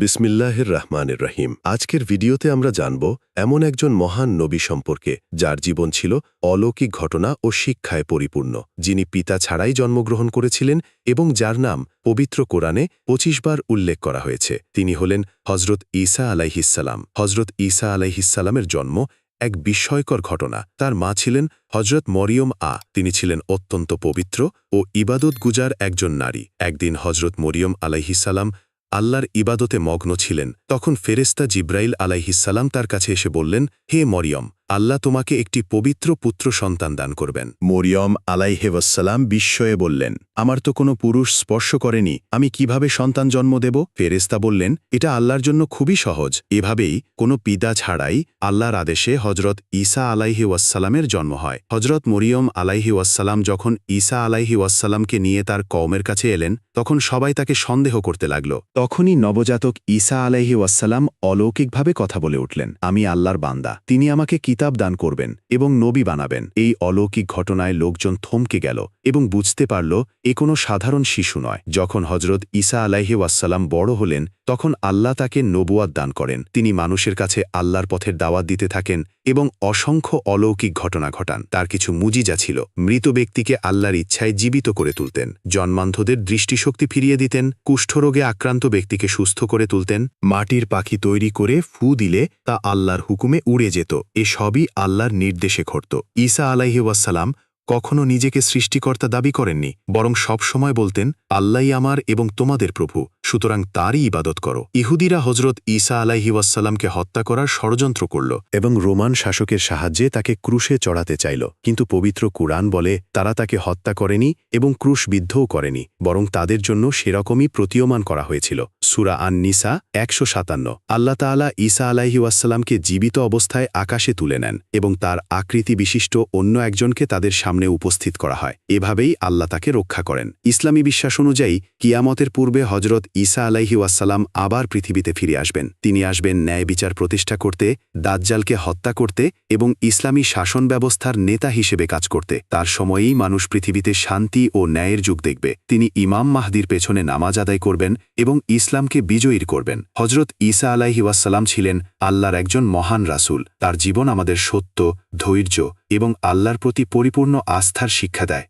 বিসমিল্লাহির রহমানের রহিম আজকের ভিডিওতে আমরা জানব, এমন একজন মহান নবী সম্পর্কে, যার জীবন ছিল অলৌকিক ঘটনা ও শিক্ষায় পরিপূর্ণ, যিনি পিতা ছাড়াই জন্মগ্রহণ করেছিলেন এবং যার নাম পবিত্র কোরআনে পঁচিশ বার উল্লেখ করা হয়েছে। তিনি হলেন হজরত ঈসা আলাইহিসাল্লাম হজরত ঈসা আলাইহিসাল্লামের জন্ম এক বিস্ময়কর ঘটনা। তার মা ছিলেন হজরত মরিয়ম আ। তিনি ছিলেন অত্যন্ত পবিত্র ও ইবাদত গুজার একজন নারী। একদিন হজরত মরিয়ম আলাইহিসাল্লাম আল্লাহর ইবাদতে মগ্ন ছিলেন। তখন ফেরেস্তা জিব্রাইল আলাইহিসাল্লাম তার কাছে এসে বললেন হে মরিয়ম আল্লাহ তোমাকে একটি পবিত্র পুত্র সন্তান দান করবেন। মরিয়ম আলাইহেবাসালাম বিস্ময়ে বললেন, আমার তো কোনো পুরুষ স্পর্শ করেনি, আমি কীভাবে সন্তান জন্ম দেব? ফেরেস্তা বললেন, এটা আল্লাহর জন্য খুবই সহজ। এভাবেই কোনো পিতা ছাড়াই আল্লাহর আদেশে হজরত ঈসা আলাইহি ওয়াসালামের জন্ম হয়। হজরত মরিয়ম আলাইহি ওয়াসালাম যখন ঈসা আলাইহি ওয়াসালামকে নিয়ে তার কওমের কাছে এলেন, তখন সবাই তাকে সন্দেহ করতে লাগল। তখনই নবজাতক ঈসা আলাইহি ওয়াসালাম অলৌকিকভাবে কথা বলে উঠলেন, আমি আল্লাহর বান্দা, তিনি আমাকে কিতাব দান করবেন এবং নবী বানাবেন। এই অলৌকিক ঘটনায় লোকজন থমকে গেল এবং বুঝতে পারল, এ কোনো সাধারণ শিশু নয়। যখন হজরত ঈসা আলাইহি বড় হলেন, তখন আল্লাহ তাকে নবুয়াদ দান করেন। তিনি মানুষের কাছে আল্লাহর পথের দাওয়াত দিতে থাকেন এবং অসংখ্য অলৌকিক ঘটনা ঘটান। তার কিছু মুজিজা ছিল। মৃত ব্যক্তিকে আল্লাহর ইচ্ছায় জীবিত করে তুলতেন। জন্মান্ধদের দৃষ্টিশক্তি ফিরিয়ে দিতেন, কুষ্ঠরোগে আক্রান্ত ব্যক্তিকে সুস্থ করে তুলতেন। মাটির পাখি তৈরি করে ফু দিলে তা আল্লাহর হুকুমে উড়ে যেত। এ সবই আল্লাহর নির্দেশে ঘটত। ঈসা ওয়াসালাম কখনও নিজেকে সৃষ্টিকর্তা দাবি করেননি, বরং সব সময় বলতেন আল্লাহ আমার এবং তোমাদের প্রভু। সুতরাং তারই ইবাদত করো। ইহুদিরা হজরত ঈসা আলাইহি ওয়াসাল্লামকে হত্যা করার ষড়যন্ত্র করল এবং রোমান শাসকের সাহায্যে তাকে ক্রুশে চড়াতে চাইল। কিন্তু পবিত্র কুরআন বলে, তারা তাকে হত্যা করেনি এবং ক্রুশবিদ্ধও করেনি, বরং তাদের জন্য সেরকমই প্রতীয়মান করা হয়েছিল। সুরা আন নিসা একশো সাতান্ন। আল্লাহ তালা ঈসা আলাহি ওয়াসাল্লামকে জীবিত অবস্থায় আকাশে তুলে নেন এবং তার আকৃতি বিশিষ্ট অন্য একজনকে তাদের সামনে উপস্থিত করা হয়। এভাবেই আল্লাহ তাকে রক্ষা করেন। ইসলামী বিশ্বাস অনুযায়ী, কিয়ামতের পূর্বে হজরত ঈসা আলাইহি ওয়াসাল্লাম আবার পৃথিবীতে ফিরে আসবেন। তিনি আসবেন ন্যায় বিচার প্রতিষ্ঠা করতে, দাজ্জালকে হত্যা করতে এবং ইসলামী শাসন ব্যবস্থার নেতা হিসেবে কাজ করতে। তার সময়েই মানুষ পৃথিবীতে শান্তি ও ন্যায়ের যুগ দেখবে। তিনি ইমাম মাহদির পেছনে নামাজ আদায় করবেন এবং ইসলামকে বিজয়ীর করবেন। হজরত ঈসা আলাইহি ওয়াসাল্লাম ছিলেন আল্লাহর একজন মহান রাসূল। তার জীবন আমাদের সত্য, ধৈর্য এবং আল্লাহর প্রতি পরিপূর্ণ আস্থার শিক্ষা দেয়।